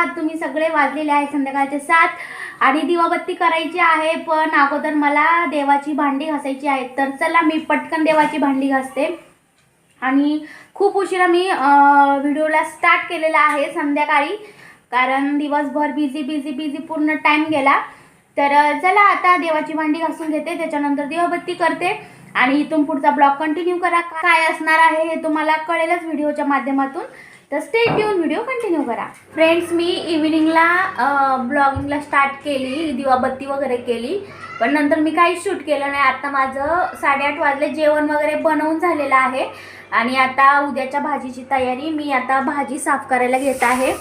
आहात. तुम्ही सगळे वाजलेले आहे संध्याकाळचे सात. आणि दिवाबत्ती करायची आहे पण अगोदर मला देवाची भांडी घासायची आहे तर चला मी पटकन देवाची भांडी घासते. आणि खूप उशिरा मी व्हिडिओला स्टार्ट केलेला आहे संध्याकाळी. कारण दिवसभर बिझी बिझी बिझी पूर्ण टाईम गेला. तर चला आता देवाची भांडी घासून घेते. त्याच्यानंतर दिवाबत्ती करते. आणि इथून पुढचा ब्लॉग कंटिन्यू करा. काय असणार आहे हे तुम्हाला कळेलच व्हिडिओच्या माध्यमातून. तर स्टे ट्यून व्हिडिओ कंटिन्यू करा. फ्रेंड्स मी इव्हिनिंगला ब्लॉगिंगला स्टार्ट केली दिवाबत्ती वगैरे केली. पण नंतर मी काहीच शूट केलं नाही. आता माझं साडेआठ वाजले जेवण वगैरे बनवून झालेलं आहे. आणि आता उद्याच्या भाजीची तयारी मी आता भाजी साफ करायला घेत आहे.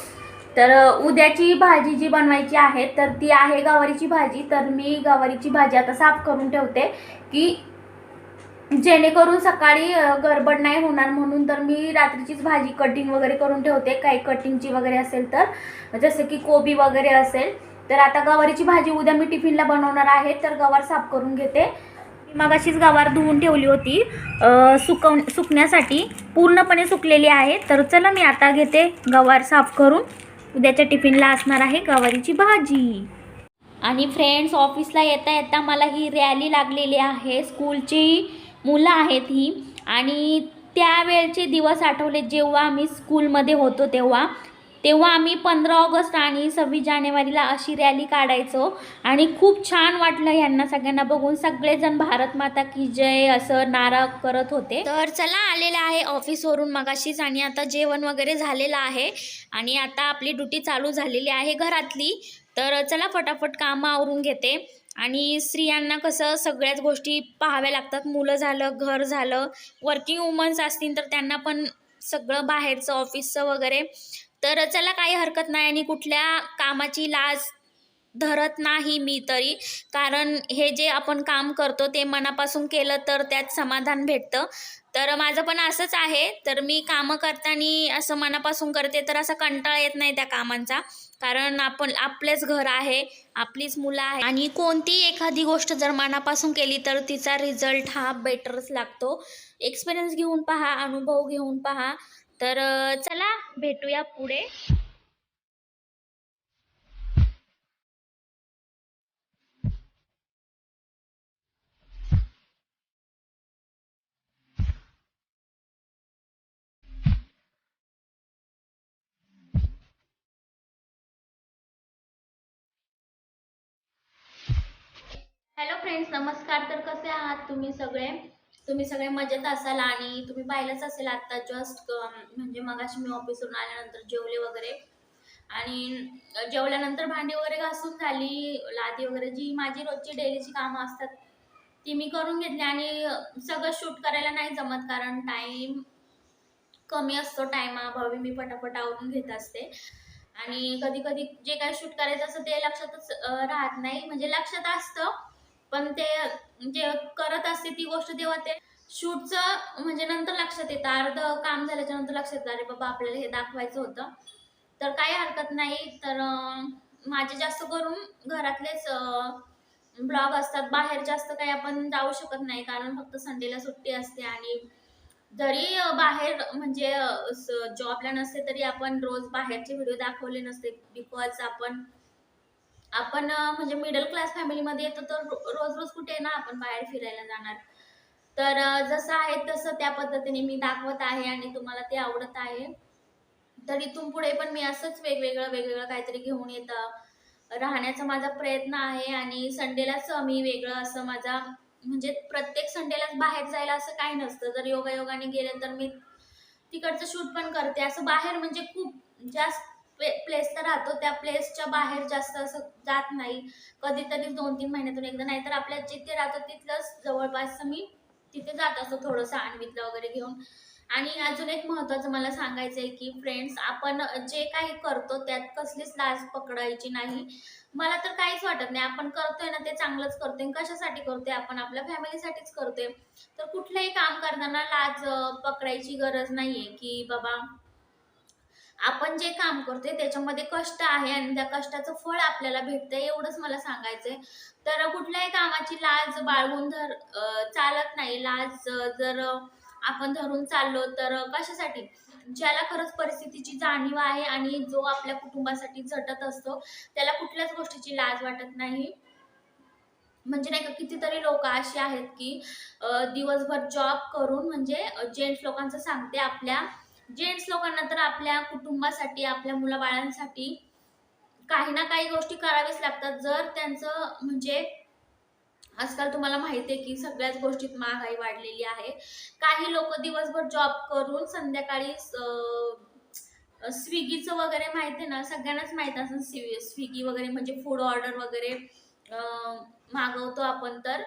तर उद्याची भाजी जी बनवायची आहे तर ती आहे गवारीची भाजी. तर मी गवारीची भाजी आता साफ करून ठेवते की जेणेकरून सकाळी गडबड नाही होणार म्हणून तर मी रात्रीचीच भाजी कटिंग वगैरे करून ठेवते. काही कटिंगची वगैरे असेल तर. जसं की कोबी वगैरे असेल. तर आता गवारीची भाजी उद्या मी टिफिनला बनवणार आहे तर गवार साफ करून घेते. मग अशीच गवार धुवून ठेवली होती. सुकव सुकण्यासाठी पूर्णपणे सुकलेली आहे. तर चला मी आता घेते गवार साफ करून. उद्याच्या टिफिनला असणार आहे गवारीची भाजी. आणि फ्रेंड्स ऑफिसला येता येता मला ही रॅली लागलेली आहे. स्कूलची मुलं आहेत ही. आणि त्यावेळचे दिवस आठवले जेव्हा आम्ही स्कूलमध्ये होतो तेव्हा. तेव्हा आम्ही पंधरा ऑगस्ट आणि सव्वीस जानेवारीला अशी रॅली काढायचो. आणि खूप छान वाटलं ह्यांना सगळ्यांना बघून. सगळेजण भारत माता की जय असं नारा करत होते. तर चला आलेलं आहे ऑफिसवरून मगाशीच आणि आता जेवण वगैरे झालेलं आहे. आणि आता आपली ड्युटी चालू झालेली आहे घरातली. तर चला फटाफट कामं आवरून घेते. आणि स्त्रियांना कसं सगळ्याच गोष्टी पाहाव्या लागतात. मुलं झालं घर झालं वर्किंग वुमन्स असतील तर त्यांना पण सगळं बाहेरचं ऑफिसचं वगैरे. तर चला काही हरकत नाही आणि कुठल्या कामाची लाज धरत नाही मी तरी. कारण हे जे आपण काम करतो ते मनापासून केलं तर त्यात समाधान भेटतं. तर माझं पण असंच आहे. तर मी कामं करताना असं मनापासून करते तर असा कंटाळा येत नाही त्या कामांचा. कारण आपण आपलेच घर आहे आपलीच मुलं आहे. आणि कोणतीही एखादी गोष्ट जर मनापासून केली तर तिचा रिझल्ट हा बेटरच लागतो. एक्सपिरियन्स घेऊन पहा अनुभव घेऊन पहा. तर चला भेटूया पुढे. हॅलो फ्रेंड्स नमस्कार. तर कसे आहात तुम्ही सगळे? तुम्ही सगळे मजेत असाल आणि तुम्ही पाहिलंच असेल आता जस्ट म्हणजे मगाशी मी ऑफिसवरून आल्यानंतर जेवले वगैरे. आणि जेवल्यानंतर भांडी वगैरे घासून झाली. लादी वगैरे जी माझी रोजची डेलीची कामं असतात ती मी करून घेतली. आणि सगळं शूट करायला नाही जमत कारण टाईम कमी असतो. टायमाभावी मी पटापट आवरून घेत असते. आणि कधी कधी जे काही शूट करायचं असतं ते लक्षातच राहत नाही. म्हणजे लक्षात असतं पण ते जे करत असते ती गोष्ट तेव्हा ते शूटचं म्हणजे नंतर लक्षात येतं. अर्ध काम झाल्याच्यानंतर लक्षात येतं. अरे बाबा आपल्याला हे दाखवायचं होतं. तर काही हरकत नाही. तर माझे जास्त करून घरातलेच ब्लॉग असतात. बाहेर जास्त काही आपण जाऊ शकत नाही. कारण फक्त संडेला सुट्टी असते आणि जरी बाहेर म्हणजे जॉबला नसते तरी आपण रोज बाहेरचे व्हिडिओ दाखवले नसते. बिकॉज आपण आपण म्हणजे मिडल क्लास फॅमिलीमध्ये येतो तर रोज रोज कुठे ना आपण बाहेर फिरायला जाणार. तर जसं आहे तसं त्या पद्धतीने मी दाखवत आहे आणि तुम्हाला ते आवडत आहे. तर इथून पुढे पण मी असंच वेगवेगळं वेगवेगळं काहीतरी घेऊन येत राहण्याचा माझा प्रयत्न आहे आणि संडेलाच मी वेगळं असं माझा म्हणजे प्रत्येक संडेलाच बाहेर जायला असं काही नसतं. जर योगायोगाने गेले तर मी तिकडचं शूट पण करते. असं बाहेर म्हणजे खूप जास्त प्लेसला राहतो त्या प्लेसच्या बाहेर जास्त असं जात नाही. कधीतरी दोन तीन महिन्यातून एकदा नाही तर आपल्या जिथे राहतो तिथलंच जवळपास मी तिथे जात असतो थोडंसं आणवीतलं वगैरे घेऊन. आणि अजून एक महत्त्वाचं मला सांगायचं आहे की फ्रेंड्स आपण जे काही करतो त्यात कसलीच लाज पकडायची नाही. मला तर काहीच वाटत नाही. आपण करतोय ना ते चांगलंच करतोय. कशासाठी करतोय? आपण आपल्या फॅमिलीसाठीच करतोय. तर कुठलंही काम करताना लाज पकडायची गरज नाहीये की बाबा आपण जे काम करतोय त्याच्यामध्ये कष्ट आहे आणि त्या कष्टाचं फळ आपल्याला भेटतंय एवढंच मला सांगायचंय. तर कुठल्याही कामाची लाज बाळगून धर चालत नाही. लाज जर आपण धरून चाललो तर कशासाठी? ज्याला खरंच परिस्थितीची जाणीव आहे आणि जो आपल्या कुटुंबासाठी झटत असतो त्याला कुठल्याच गोष्टीची लाज वाटत नाही. म्हणजे नाही का कितीतरी लोक अशी आहेत की दिवसभर जॉब करून म्हणजे जेंट्स लोकांचं सांगते आपल्या जेंट्स लोकांना तर आपल्या कुटुंबासाठी आपल्या मुलाबाळांसाठी काही ना काही गोष्टी कराव्याच लागतात. जर त्यांचं म्हणजे आजकाल तुम्हाला माहिती आहे की सगळ्याच गोष्टीत महागाई वाढलेली आहे. काही लोक दिवसभर जॉब करून संध्याकाळी स्विगीचं वगैरे माहिती आहे ना सगळ्यांनाच माहीत असेल स्वि स्विगी वगैरे म्हणजे फूड ऑर्डर वगैरे मागवतो आपण तर.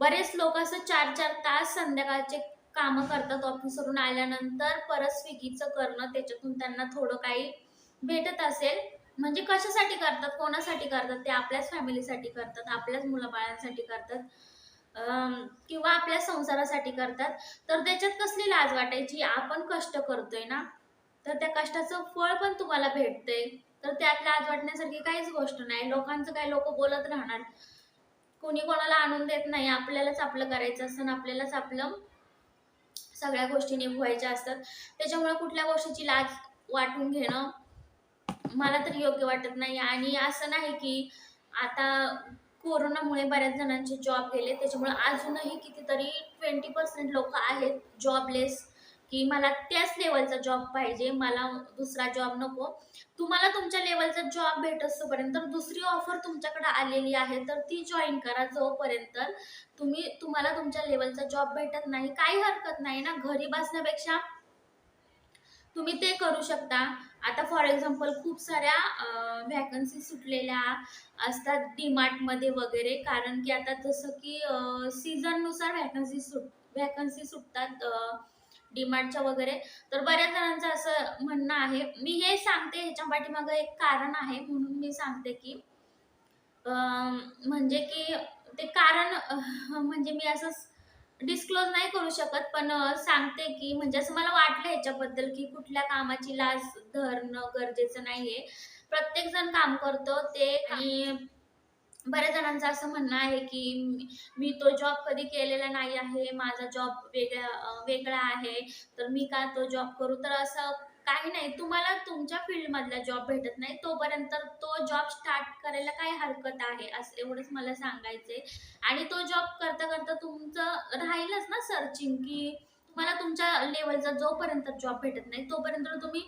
बरेच लोक असं चार चार तास संध्याकाळचे कामं करतात ऑफिसवरून आल्यानंतर परत स्विगीचं करणं त्याच्यातून त्यांना थोडं काही भेटत असेल. म्हणजे कशासाठी करतात कोणासाठी करतात? ते आपल्याच फॅमिलीसाठी करतात आपल्याच मुलाबाळांसाठी करतात किंवा आपल्या संसारासाठी करतात. तर त्याच्यात कसली लाज वाटायची? आपण कष्ट करतोय ना? तर त्या कष्टाचं फळ पण तुम्हाला भेटतंय. तर त्यात लाज वाटण्यासारखी काहीच गोष्ट नाही. लोकांचं काही लोक बोलत राहणार? कोणी कोणाला आणून देत नाही. आपल्यालाच आपलं करायचं असतं आपल्यालाच आपलं सगळ्या गोष्टी निभवायच्या असतात. त्याच्यामुळे कुठल्या गोष्टीची लाज वाटून घेणं मला तर योग्य वाटत नाही. आणि असं नाही की आता कोरोनामुळे बऱ्याच जणांचे जॉब गेले. त्याच्यामुळे अजूनही कितीतरी ट्वेंटी पर्सेंट लोक आहेत जॉबलेस की मला त्याच लेवलचा जॉब पाहिजे मला दुसरा जॉब नको. तुम्हाला तुमच्या लेवलचा जॉब भेट असतोपर्यंत दुसरी ऑफर तुमच्याकडे आलेली आहे तर ती जॉईन करा जोपर्यंत तुम्ही तुम्हाला तुमच्या लेवलचा जॉब भेटत नाही. काही हरकत नाही ना घरी बसण्यापेक्षा तुम्ही ते करू शकता. आता फॉर एक्झाम्पल खूप साऱ्या व्हॅकन्सी सुटलेल्या असतात डीमार्टमध्ये वगैरे कारण की आता जसं की सीझननुसार व्हॅकन्सी सुट व्हॅकन्सी सुटतात डीमार्टच्या वगैरे. तर बऱ्याच जणांचं असं म्हणणं आहे. मी हे सांगते ह्याच्या पाठीमागं एक कारण आहे म्हणून मी सांगते की अं, म्हणजे की ते कारण म्हणजे मी असं डिस्क्लोज नाही करू शकत पण सांगते की म्हणजे असं मला वाटलं ह्याच्याबद्दल की कुठल्या कामाची लाज धरणं गरजेचं नाहीये. प्रत्येक जण काम करतो ते आणि बऱ्याच जणांचं असं म्हणणं आहे की मी- तो जॉब कधी केलेला नाही आहे माझा जॉब वेगळा वेगळा आहे तर मी का तो जॉब करू? तर असं काही नाही. तुम्हाला तुमच्या फील्डमधला जॉब भेटत नाही तोपर्यंत तो जॉब स्टार्ट करायला काय हरकत आहे असं एवढंच मला सांगायचंय. आणि तो जॉब करता करता तुमचं राहीलच ना सर्चिंग की तुम्हाला तुमच्या लेवलचा जोपर्यंत जॉब भेटत नाही तोपर्यंत तुम्ही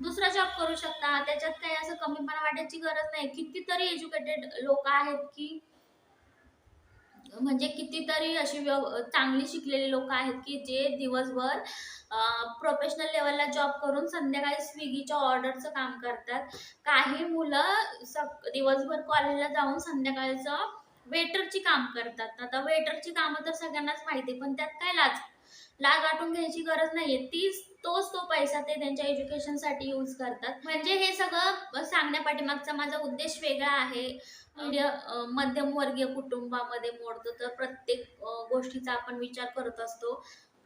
दुसरा जॉब करू शकता. त्याच्यात काही असं कमीपणा वाटायची गरज नाही. कितीतरी एज्युकेटेड लोक आहेत की म्हणजे कितीतरी अशी व्यव चांगली शिकलेली लोक आहेत की जे दिवसभर प्रोफेशनल लेवलला जॉब करून संध्याकाळी स्विगीच्या ऑर्डरचं काम करतात. काही मुलं सक दिवसभर कॉलेजला जाऊन संध्याकाळचं वेटरची काम करतात. आता वेटरची कामं तर सगळ्यांनाच माहिती आहे, पण त्यात काय लाज? लाज वाटून घ्यायची गरज नाहीये. तीच तोच तो पैसा ते त्यांच्या एज्युकेशनसाठी यूज करतात. म्हणजे हे सगळं सांगण्यापाठीमागचा माझा उद्देश वेगळा आहे. म्हणजे, मध्यम मध्यमवर्गीय कुटुंबामध्ये मोडतो तर प्रत्येक गोष्टीचा आपण विचार करत असतो.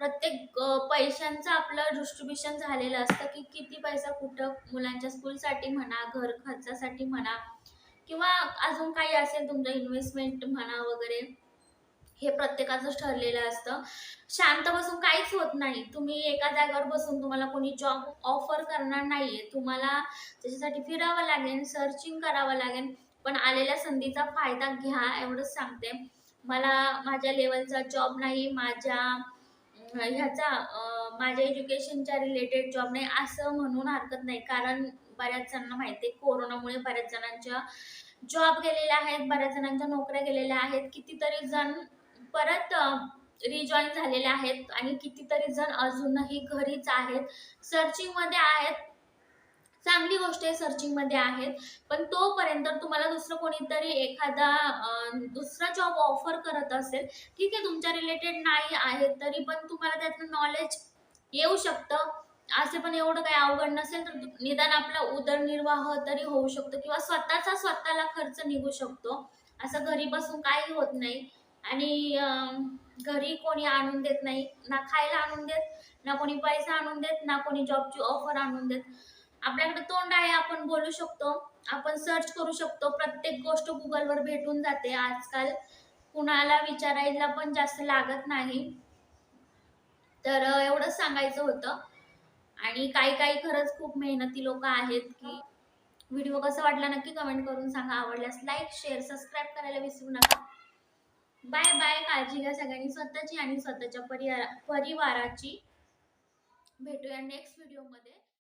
प्रत्येक पैशांचं आपलं डिस्ट्रीब्युशन झालेलं असतं की किती पैसा कुठं मुलांच्या स्कूलसाठी म्हणा घर खर्चासाठी म्हणा किंवा अजून काही असेल तुमचं इन्व्हेस्टमेंट म्हणा वगैरे हे प्रत्येकाचंच ठरलेलं असतं. शांत बसून काहीच होत नाही. तुम्ही एका जागेवर बसून तुम्हाला कोणी जॉब ऑफर करणार नाहीये. तुम्हाला त्याच्यासाठी फिरावं लागेल सर्चिंग करावं लागेल. पण आलेल्या संधीचा फायदा घ्या एवढंच सांगते. मला माझ्या लेवलचा जॉब नाही माझ्या ह्याचा माझ्या एज्युकेशनच्या रिलेटेड जॉब नाही असं म्हणून हरकत नाही. कारण बऱ्याच जणांना माहिती आहे कोरोनामुळे बऱ्याच जणांच्या जॉब गेलेल्या आहेत बऱ्याच जणांच्या नोकऱ्या गेलेल्या आहेत. कितीतरी जण परत रिजॉईन झालेले आहेत आणि कितीतरी जण अजूनही घरीच आहेत. सर्चिंगमध्ये आहेत. चांगली गोष्ट आहे सर्चिंगमध्ये आहेत. पण तोपर्यंत तुम्हाला दुसरं कोणीतरी एखादा दुसरा जॉब ऑफर करत असेल ठीक आहे तुमच्या रिलेटेड नाही आहे तरी पण तुम्हाला त्यातलं नॉलेज येऊ शकतं. असे पण एवढं काही अवघड नसेल तर निदान आपला उदरनिर्वाह तरी होऊ शकतो किंवा स्वतःचा स्वतःला खर्च निघू शकतो. असं घरी बसून काही होत नाही. आणि घरी कोणी आणून देत नाही ना खायला आणून देत ना कोणी पैसा आणून देत ना कोणी जॉबची ऑफर आणून देत. आपल्याकडे तोंड आहे आपण बोलू शकतो आपण सर्च करू शकतो. प्रत्येक गोष्ट गुगलवर भेटून जाते. आजकाल कुणाला विचारायला पण जास्त लागत नाही. तर एवढंच सांगायचं होतं. आणि काही काही खरंच खूप मेहनती लोक आहेत की हो. व्हिडिओ कसा वाटला नक्की कमेंट करून सांगा. आवडल्यास लाईक शेअर सबस्क्राईब करायला विसरू नका. बाय बाय काळजी घ्या सगळ्यांनी. स्वतःची आणि स्वतःच्या परिवार परिवाराची. भेटूया नेक्स्ट व्हिडिओमध्ये